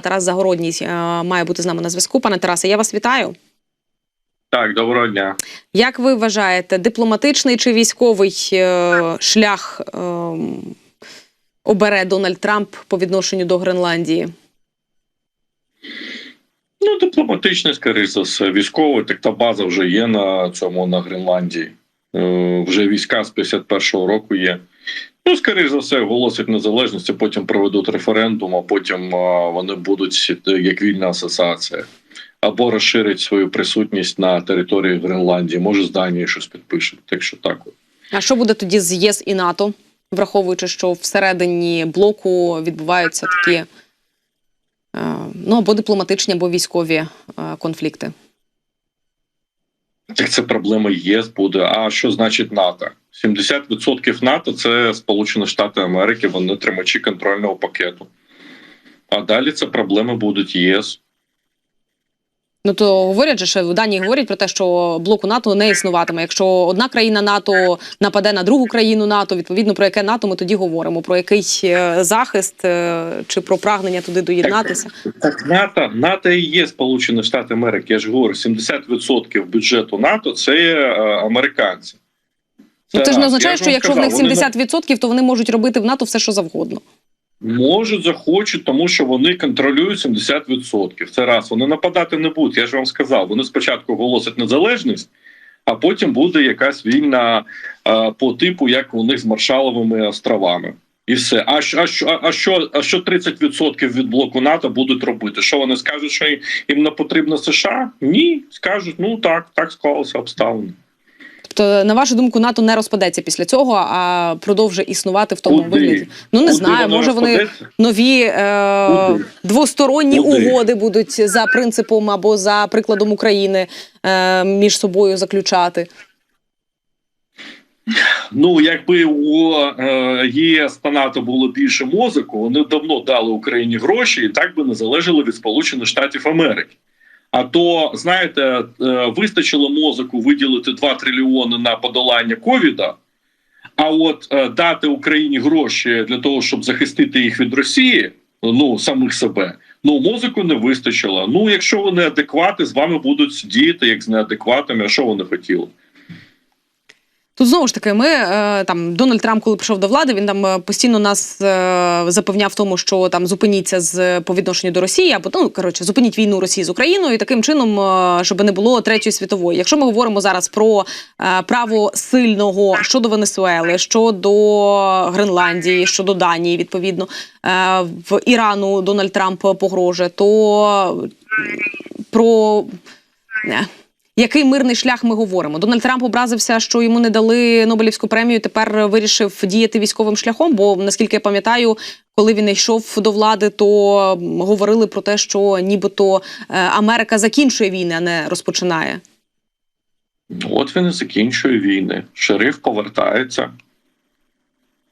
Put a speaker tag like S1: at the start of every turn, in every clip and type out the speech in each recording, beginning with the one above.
S1: Тарас Загородній е, має бути з нами на зв'язку. Пане Тарасе, я вас вітаю.
S2: Так, доброго дня.
S1: Як ви вважаєте, дипломатичний чи військовий е, шлях е, обере Дональд Трамп по відношенню до Гренландії?
S2: Ну, дипломатичний, скоріш за все, військовий, так та база вже є на цьому на Гренландії. Е, вже війська з 51-го року є. Ну, скоріш за все, оголосять незалежність, потім проведуть референдум, а потім а, вони будуть як вільна асоціація. Або розширять свою присутність на території Гренландії, може з Данії щось підпишуть. Так що так.
S1: А що буде тоді з ЄС і НАТО, враховуючи, що всередині блоку відбуваються такі е, ну або дипломатичні, або військові е, конфлікти?
S2: Так це проблема ЄС буде. А що значить НАТО? 70% НАТО це Сполучені Штати Америки, вони тримачі контрольного пакету. А далі це проблеми будуть ЄС.
S1: Ну то говорять же, що в Данії говорять про те, що блоку НАТО не існуватиме. Якщо одна країна НАТО нападе на другу країну НАТО, відповідно про яке НАТО ми тоді говоримо? Про який е, захист е, чи про прагнення туди доєднатися?
S2: Так, НАТО, НАТО і є Сполучені Штати Америки. Я ж говорю, 70% бюджету НАТО це е, американці.
S1: Ну це ж не означає, що якщо в них
S2: сказав, вони
S1: 70%, то вони можуть робити в НАТО все, що завгодно.
S2: Можуть, захочуть, тому що вони контролюють 70%. Це раз. Вони нападати не будуть. Я ж вам сказав. Вони спочатку оголосять незалежність, а потім буде якась війна по типу, як у них з Маршаловими островами. І все. А, що- а, що- а, що, а що 30% від блоку НАТО будуть робити? Що вони скажуть, що їм не потрібно США? Ні, скажуть, ну так, так склалося обставини.
S1: Тобто, на вашу думку, НАТО не розпадеться після цього, а продовжує існувати в тому
S2: Куди?
S1: вигляді. Ну не
S2: Куди
S1: знаю, може вони нові е, двосторонні
S2: Куди?
S1: угоди будуть за принципом або за прикладом України е, між собою заключати.
S2: Ну, якби у е, ЄС та НАТО було більше мозку, вони давно дали Україні гроші і так би не залежали від Сполучених Штатів Америки. А то, знаєте, е, вистачило мозоку виділити 2 трильйони на подолання ковіда. А от е, дати Україні гроші для того, щоб захистити їх від Росії, ну самих себе, ну мозику не вистачило. Ну, якщо вони адеквати, з вами будуть діяти як з неадекватами. А що вони хотіли?
S1: Тут знову ж таки, ми е, там Дональд Трамп, коли прийшов до влади, він там е, постійно нас е, запевняв тому, що там зупиніться з по відношенню до Росії, або ну коротше, зупиніть війну Росії з Україною, і таким чином, щоб не було третьої світової. Якщо ми говоримо зараз про право сильного щодо Венесуели, щодо Гренландії, щодо Данії, відповідно в Ірану Дональд Трамп погрожує, то про. Який мирний шлях ми говоримо? Дональд Трамп образився, що йому не дали Нобелівську премію. Тепер вирішив діяти військовим шляхом. Бо наскільки я пам'ятаю, коли він йшов до влади, то говорили про те, що нібито е, Америка закінчує війни, а не розпочинає.
S2: От він і закінчує війни. Шериф повертається.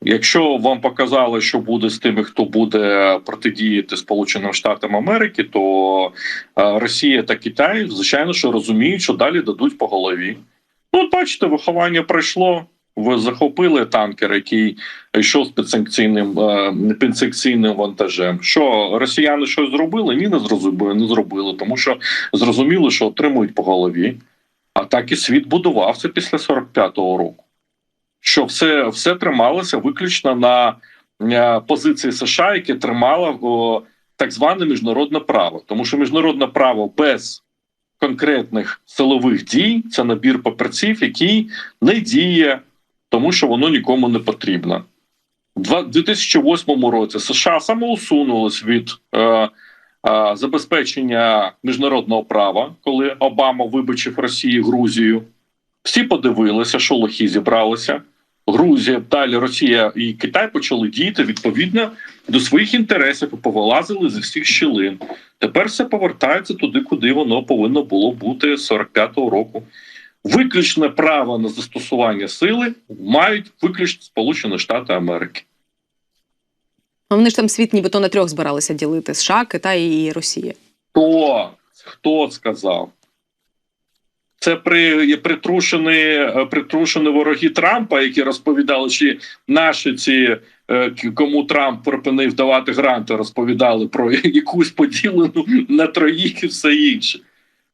S2: Якщо вам показали, що буде з тими, хто буде протидіяти Сполученим Штатам Америки, то е, Росія та Китай, звичайно, що розуміють, що далі дадуть по голові. Ну, бачите, виховання пройшло. Ви захопили танкер, який йшов з підсанкційним е, підсанкційним вантажем. Що росіяни щось зробили? Ні, не зрозуміли, не зробили, тому що зрозуміли, що отримують по голові. А так і світ будувався після 45-го року. Що все, все трималося виключно на е, позиції США, яке тримало так зване міжнародне право. Тому що міжнародне право без конкретних силових дій це набір папірців, який не діє, тому що воно нікому не потрібно. У 2008 році США самоусунулись від е, е, забезпечення міжнародного права, коли Обама вибачив Росії Грузію. Всі подивилися, що лохи зібралися. Грузія, далі Росія і Китай почали діяти відповідно до своїх інтересів і повилазили зі всіх щілин. Тепер все повертається туди, куди воно повинно було бути з 45-го року. Виключне право на застосування сили мають виключно Сполучені Штати Америки.
S1: А вони ж там світ нібито на трьох збиралися ділити США, Китай і Росія.
S2: Хто? Хто сказав? Це при притрушені, притрушені вороги Трампа, які розповідали, що наші ці е, кому Трамп припинив давати гранти, розповідали про якусь поділену на троїх і все інше.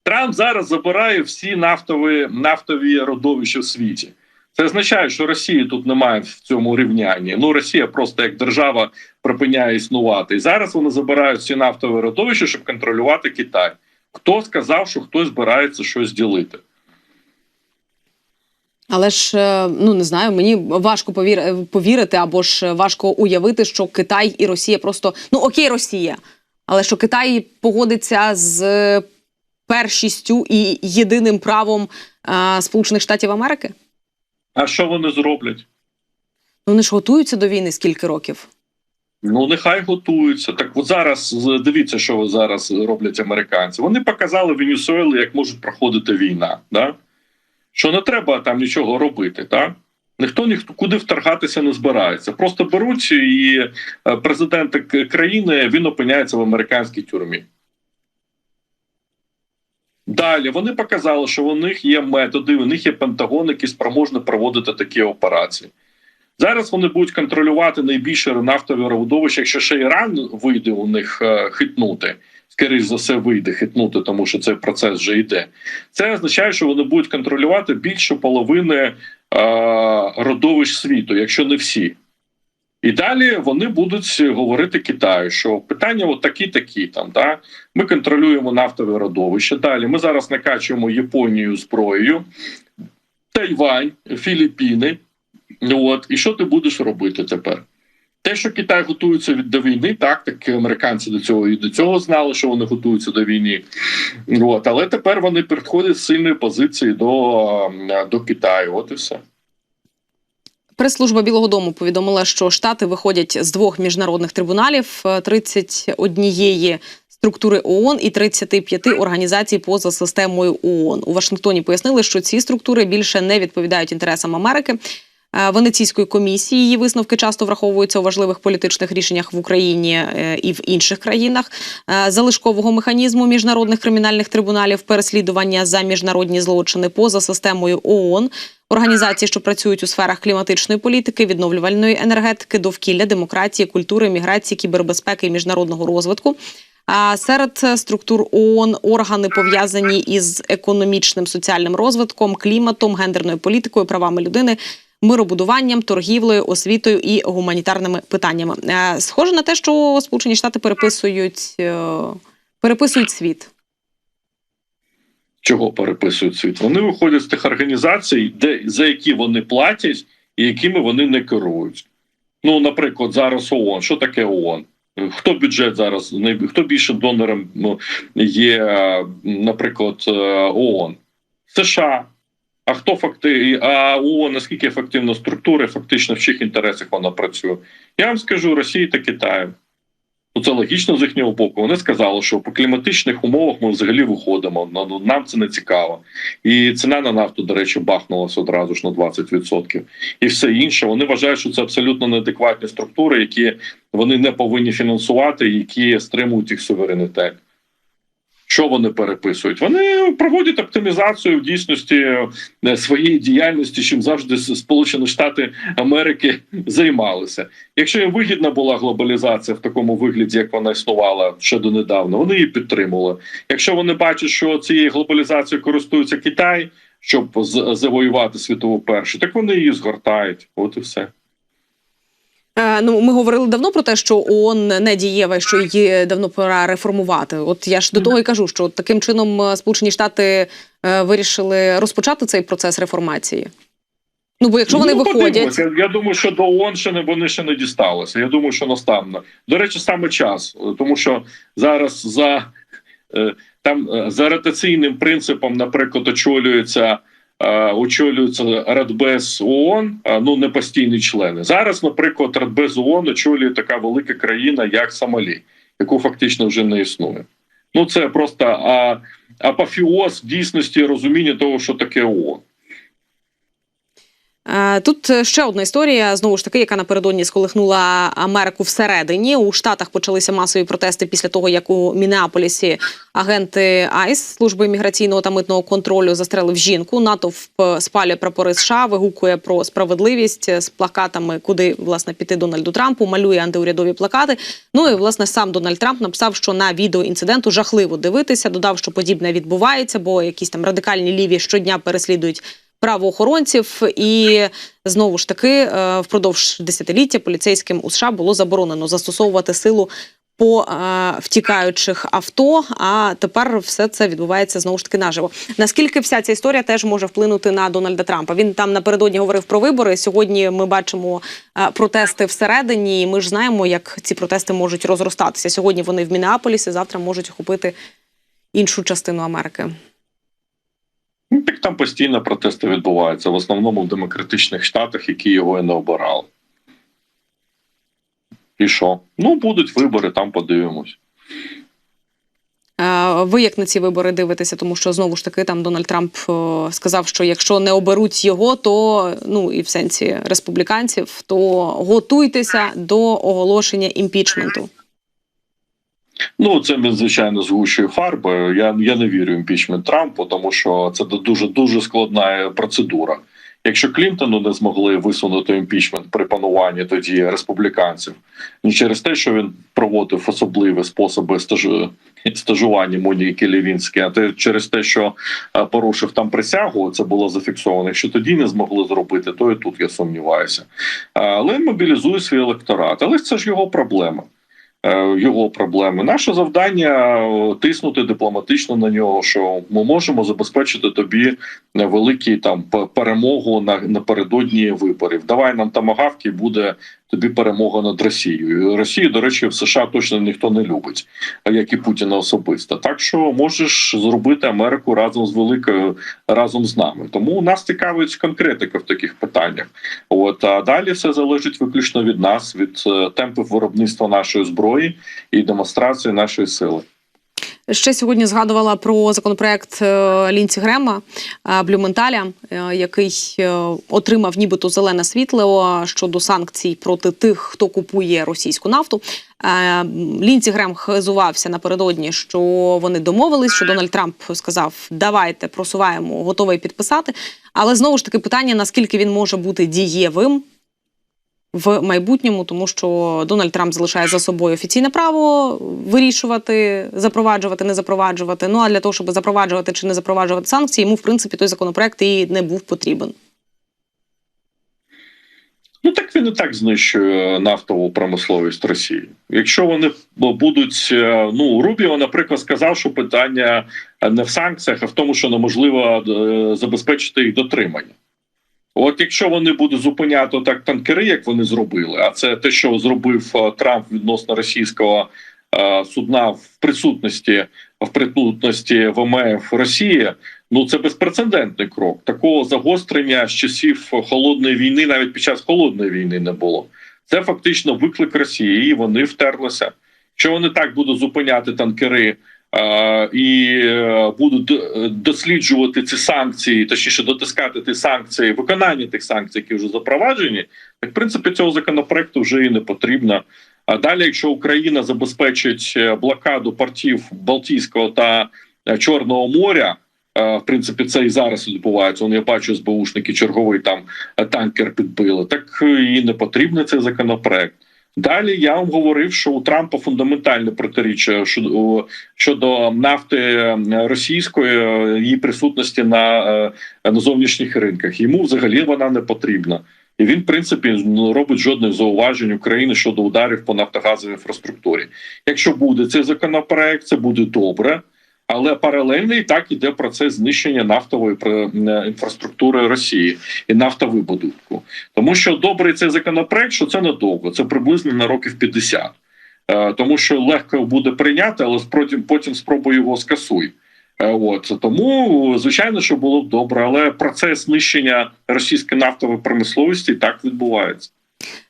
S2: Трамп зараз забирає всі нафтові, нафтові родовища в світі. Це означає, що Росії тут немає в цьому рівнянні. Ну, Росія просто як держава припиняє існувати. І зараз вони забирають всі нафтові родовища, щоб контролювати Китай. Хто сказав, що хтось збирається щось ділити?
S1: Але ж е, ну не знаю, мені важко повірити або ж важко уявити, що Китай і Росія просто ну окей, Росія, але що Китай погодиться з першістю і єдиним правом е, Сполучених Штатів Америки.
S2: А що вони зроблять?
S1: Ну, Вони ж готуються до війни скільки років.
S2: Ну, нехай готуються. Так от зараз дивіться, що зараз роблять американці. Вони показали Венесуелі, як може проходити війна. Да? Що не треба там нічого робити. Так? Ніхто ніхто куди вторгатися не збирається. Просто беруть і е, президент країни він опиняється в американській тюрмі. Далі вони показали, що у них є методи, у них є Пентагон, який спроможний проводити такі операції. Зараз вони будуть контролювати найбільше нафтові родовища, якщо ще Іран вийде у них е, хитнути, скоріш за все вийде хитнути, тому що цей процес вже йде. Це означає, що вони будуть контролювати більше половини е, родовищ світу, якщо не всі. І далі вони будуть говорити Китаю, що питання от такі, такі там. Да? Ми контролюємо нафтове родовище. Далі ми зараз накачуємо Японію зброєю, Тайвань, Філіппіни. Ну, От, і що ти будеш робити тепер? Те, що Китай готується від до війни, так, так американці до цього і до цього знали, що вони готуються до війни. От, але тепер вони підходять з сильної позиції до, до Китаю. От і все.
S1: Прес-служба Білого Дому повідомила, що штати виходять з двох міжнародних трибуналів: е, 31 структури ООН і 35 організацій поза системою ООН. У Вашингтоні пояснили, що ці структури більше не відповідають інтересам Америки. Е, Венеційської комісії її висновки часто враховуються у важливих політичних рішеннях в Україні е, і в інших країнах. Е, Залишкового механізму міжнародних кримінальних трибуналів переслідування за міжнародні злочини поза системою ООН організації, що працюють у сферах кліматичної політики, відновлювальної енергетики, довкілля, демократії, культури, міграції, кібербезпеки і міжнародного розвитку. А серед структур ООН органи пов'язані із економічним соціальним розвитком, кліматом, гендерною політикою, правами людини, миробудуванням, торгівлею, освітою і гуманітарними питаннями. Е, Схоже на те, що Сполучені Штати переписують, е, переписують світ.
S2: Чого переписують світ? Вони виходять з тих організацій, де за які вони платять і якими вони не керують. Ну, наприклад, зараз ООН. Що таке ООН? Хто бюджет зараз хто більше донором ну, є, е, наприклад, ООН? США. А хто факти... А ООН наскільки ефективна структура, фактично в чиїх інтересах вона працює? Я вам скажу Росії та Китаю. Ну, це логічно з їхнього боку. Вони сказали, що по кліматичних умовах ми взагалі виходимо. Ну, Нам це не цікаво. І ціна на нафту, до речі, бахнулася одразу ж на 20%. І все інше. Вони вважають, що це абсолютно неадекватні структури, які вони не повинні фінансувати, які стримують їх суверенітет. Що вони переписують? Вони проводять оптимізацію в дійсності е, своєї діяльності, чим завжди Сполучені Штати Америки займалися. Якщо їм вигідна була глобалізація в такому вигляді, як вона існувала ще донедавна, вони її підтримували. Якщо вони бачать, що цією глобалізацією користується Китай, щоб завоювати світову першу, так вони її згортають. От і все.
S1: Е, ну, ми говорили давно про те, що ООН не дієва, що її давно пора реформувати. От я ж до того і кажу, що таким чином е, Сполучені Штати е, вирішили розпочати цей процес реформації. Ну, бо якщо вони
S2: Ну,
S1: виходять.
S2: Я, я думаю, що до ООН ще не вони ще не дісталися. Я думаю, що наставно. До речі, саме час, тому що зараз за там за ротаційним принципом, наприклад, очолюється. Е, Очолюється Радбез ООН, а, ну не постійні члени. Зараз, наприклад, Радбез ООН очолює така велика країна, як Сомалі, яку фактично вже не існує. Ну це просто апофіоз дійсності розуміння того, що таке ООН.
S1: Е, Тут ще одна історія, знову ж таки, яка напередодні сколихнула Америку всередині. У Штатах почалися масові протести після того, як у Мінеаполісі агенти АЙС служби міграційного та митного контролю застрелив жінку. Натовп спалює прапори США, вигукує про справедливість з плакатами, куди власне піти Дональду Трампу, малює антиурядові плакати. Ну і власне сам Дональд Трамп написав, що на відео інциденту жахливо дивитися. Додав, що подібне відбувається, бо якісь там радикальні ліві щодня переслідують правоохоронців, і знову ж таки е, впродовж десятиліття поліцейським у США було заборонено застосовувати силу по е, втікаючих авто. А тепер все це відбувається знову ж таки наживо. Наскільки вся ця історія теж може вплинути на Дональда Трампа? Він там напередодні говорив про вибори. Сьогодні ми бачимо е, протести всередині. і Ми ж знаємо, як ці протести можуть розростатися. Сьогодні вони в Мінеаполісі, завтра можуть охопити іншу частину Америки.
S2: Ну, так там постійно протести відбуваються, в основному в демократичних штатах, які його і не обирали. І що? Ну, будуть вибори, там подивимось.
S1: Е, Ви як на ці вибори дивитеся, тому що знову ж таки там Дональд Трамп е, сказав, що якщо не оберуть його, то ну і в сенсі республіканців, то готуйтеся до оголошення імпічменту.
S2: Ну, це він, звичайно, згущує фарби. Я, я не вірю імпічмент Трампу, тому що це дуже дуже складна процедура. Якщо Клінтону не змогли висунути імпічмент при пануванні тоді республіканців, не через те, що він проводив особливі способи стажу... стажування Моніки Лівінської, а те через те, що е, порушив там присягу, це було зафіксовано. Якщо тоді не змогли зробити, то і тут я сумніваюся. Е, Але мобілізує свій електорат. Але це ж його проблема. Е, Його проблеми. Наше завдання е, тиснути дипломатично на нього, що ми можемо забезпечити тобі великий там перемогу на напередодні виборів. Давай нам тамагавки, буде тобі перемога над Росією. Росію, до речі, в США точно ніхто не любить, як і Путіна особисто. Так що можеш зробити Америку разом з великою разом з нами. Тому нас цікавить конкретика в таких питаннях. От а далі все залежить виключно від нас, від е, темпів виробництва нашої зброї і демонстрації нашої сили.
S1: Ще сьогодні згадувала про законопроект е, Лінці Грема е, Блюменталя, е, який отримав нібито зелене світло щодо санкцій проти тих, хто купує російську нафту. Лінці Грем хизувався напередодні, що вони домовились, що Дональд Трамп сказав: давайте просуваємо, готовий підписати. Але знову ж таки питання: наскільки він може бути дієвим в майбутньому, тому що Дональд Трамп залишає за собою офіційне право вирішувати, запроваджувати, не запроваджувати. Ну а для того, щоб запроваджувати чи не запроваджувати санкції, йому в принципі той законопроект і не був потрібен.
S2: Ну так він і так знищує нафтову промисловість Росії. Якщо вони будуть, е, ну Рубіо, наприклад, сказав, що питання не в санкціях, а в тому, що неможливо е, забезпечити їх дотримання. От якщо вони будуть зупиняти так танкери, як вони зробили, а це те, що зробив е, Трамп відносно російського е, судна в присутності в присутності ВМФ Росії, ну це безпрецедентний крок. Такого загострення з часів холодної війни, навіть під час холодної війни, не було. Це фактично виклик Росії, і вони втерлися. Що вони так будуть зупиняти танкери і е, будуть досліджувати ці санкції, точніше дотискати ті санкції, виконання тих санкцій, які вже запроваджені, так в принципі цього законопроекту вже і не потрібно. А далі, якщо Україна забезпечить е, блокаду портів Балтійського та е, Чорного моря. В принципі, це і зараз відбувається. Он я бачу СБУшники черговий там танкер підбили. Так і не потрібний цей законопроект. Далі я вам говорив, що у Трампа фундаментальне протиріччя щодо, нафти е, російської е, її присутності на, е, на зовнішніх ринках. Йому взагалі вона не потрібна. І він, в принципі, не робить жодних зауважень України щодо ударів по нафтогазовій інфраструктурі. Якщо буде цей законопроект, це буде добре. Але паралельно і так іде процес знищення нафтової е, інфраструктури Росії і нафтовибудовку. Тому що добрий цей законопроект, що це недовго, це приблизно на років 50. Е, Тому що легко буде прийняти, але потім, спробуй його скасуй. Е, От тому, звичайно, що було б добре, але процес знищення російської нафтової промисловості так відбувається.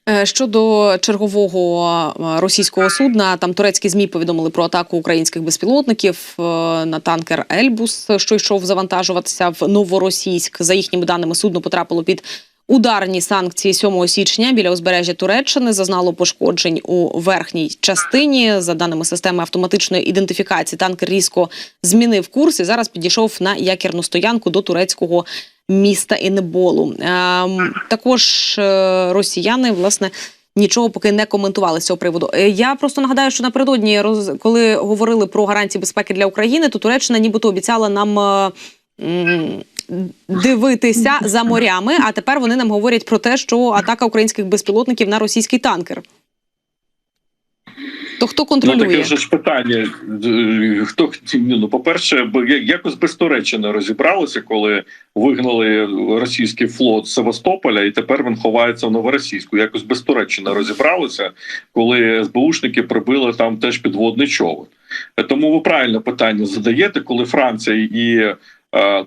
S1: Е, Щодо чергового е, російського судна, там турецькі змі повідомили про атаку українських безпілотників е, на танкер Ельбус, що йшов завантажуватися в Новоросійськ. За їхніми даними, судно потрапило під Ударні санкції 7 січня біля узбережжя Туреччини зазнало пошкоджень у верхній частині. За даними системи автоматичної ідентифікації, танкер різко змінив курс і зараз підійшов на якірну стоянку до турецького міста Інеболу. Ем, також е, росіяни власне. Нічого поки не коментували з цього приводу. Е, Я просто нагадаю, що напередодні, коли говорили про гарантії безпеки для України, то Туреччина нібито обіцяла нам е, дивитися за морями. А тепер вони нам говорять про те, що атака українських безпілотників на російський танкер. То хто
S2: Ну
S1: контролює?
S2: таке вже ж питання. Хто ну, по-перше, якось без Туреччини розібралися, коли вигнали російський флот з Севастополя, і тепер він ховається в новоросійську. Якось без Туреччини розібралися, коли СБУшники прибили там теж підводний човен. Тому ви правильно питання задаєте, коли Франція і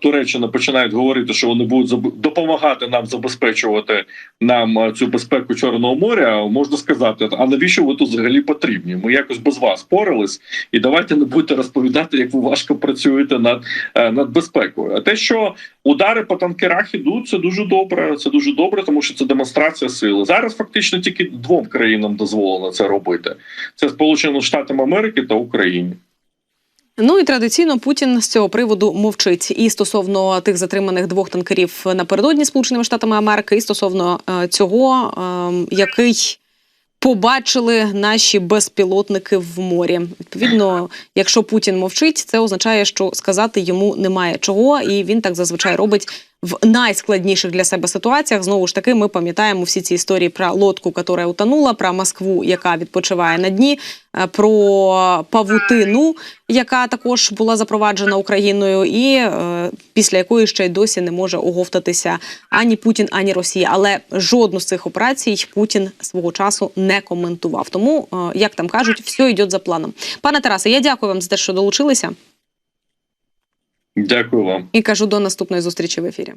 S2: Туреччина починають говорити, що вони будуть допомагати нам забезпечувати нам е, цю безпеку Чорного моря, можна сказати, а навіщо ви тут взагалі потрібні? Ми якось без вас порались, і давайте не будете розповідати, як ви важко працюєте над, е, над безпекою. А те, що удари по танкерах ідуть, це дуже добре. Це дуже добре, тому що це демонстрація сили. Зараз фактично тільки двом країнам дозволено це робити: це Сполученим Штатам Америки та Україні.
S1: Ну і традиційно Путін з цього приводу мовчить і стосовно тих затриманих двох танкерів напередодні Сполученими Штатами Америки, і стосовно е, цього, е, який побачили наші безпілотники в морі. Відповідно, якщо Путін мовчить, це означає, що сказати йому немає чого, і він так зазвичай робить в найскладніших для себе ситуаціях. Знову ж таки, ми пам'ятаємо всі ці історії про лодку, яка утонула, про Москву, яка відпочиває на дні, е, про павутину, яка також була запроваджена Україною, і е, після якої ще й досі не може оговтатися ані Путін, ані Росія. Але жодну з цих операцій Путін свого часу не коментував. Тому, е, як там кажуть, все йде за планом. Пане Тарасе, я дякую вам за те, що долучилися,
S2: Дякую вам.
S1: і кажу до наступної зустрічі в ефірі.